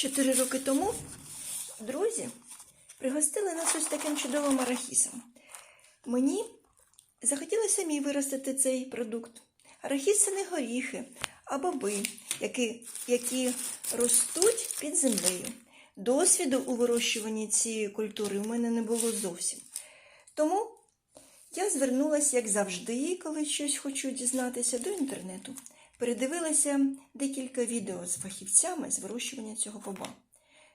Чотири роки тому друзі пригостили нас ось таким чудовим арахісом. Мені захотілося самі виростити цей продукт. Арахіс це не горіхи, а боби, які, які ростуть під землею. Досвіду у вирощуванні цієї культури в мене не було зовсім. Тому я звернулася, як завжди, коли щось хочу дізнатися, до інтернету. Передивилася декілька відео з фахівцями з вирощування цього боба.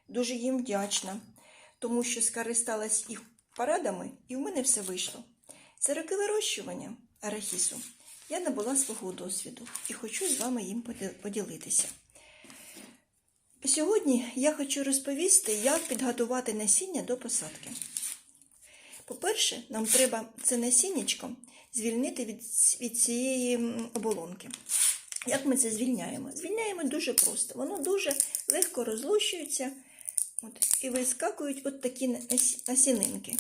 Дуже їм вдячна, тому що скористалась їх порадами, і в мене все вийшло. За роки вирощування арахісу я набула свого досвіду і хочу з вами їм поділитися. Сьогодні я хочу розповісти, як підготувати насіння до посадки. По-перше, нам треба це насіннячко звільнити від, від цієї оболонки. Як ми це звільняємо? Звільняємо дуже просто. Воно дуже легко розлущується от, і вискакують от такі нас- насінинки.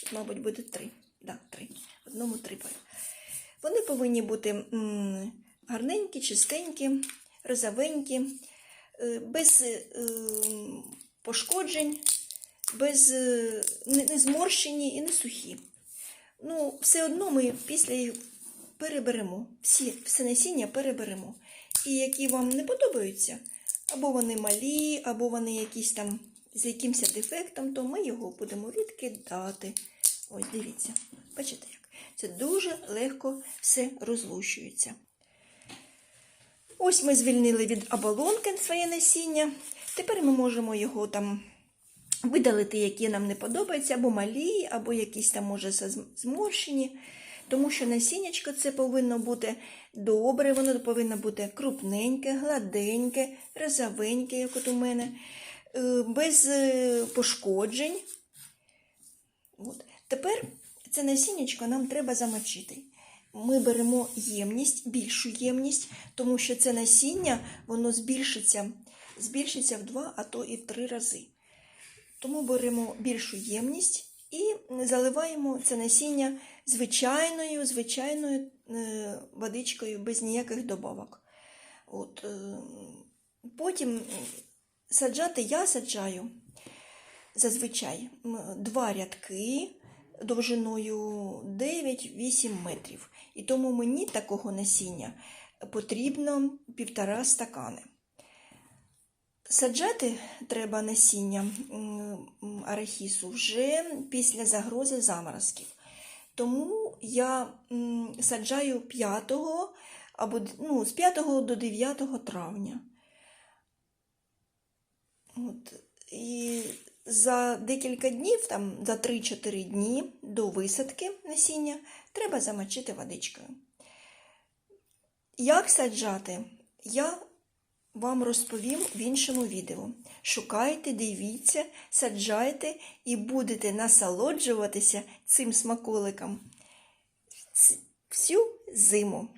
Тут, мабуть, буде три. Да, три. Одному три пари. Вони повинні бути гарненькі, чистенькі, розовенькі, е, без е, пошкоджень, без е, не зморщені і не сухі. Ну, все одно ми після їх переберемо. Всі, все насіння переберемо. І які вам не подобаються, або вони малі, або вони якісь там з якимось дефектом, то ми його будемо відкидати. Ось дивіться, бачите як? Це дуже легко все розлущується. Ось ми звільнили від оболонки своє насіння. Тепер ми можемо його там видалити, які нам не подобаються, або малі, або якісь там, може, зморщені. Тому що насіннячко це повинно бути добре, воно повинно бути крупненьке, гладеньке, розовеньке, як от у мене, е, без е, пошкоджень. От. Тепер це насіннячко нам треба замочити. Ми беремо ємність, більшу ємність, тому що це насіння воно збільшиться, збільшиться в два, а то і в три рази. Тому беремо більшу ємність і заливаємо це насіння звичайною, звичайною е, водичкою без ніяких добавок. От, е, потім саджати я саджаю зазвичай два рядки довжиною 9-8 метрів. І тому мені такого насіння потрібно півтора стакани. Саджати треба насіння арахісу вже після загрози заморозків. Тому я саджаю 5 або ну, з 5 до 9 травня. От. І за декілька днів, там, за 3-4 дні до висадки насіння, треба замочити водичкою. Як саджати, я вам розповім в іншому відео. Шукайте, дивіться, саджайте і будете насолоджуватися цим смаколиком всю зиму.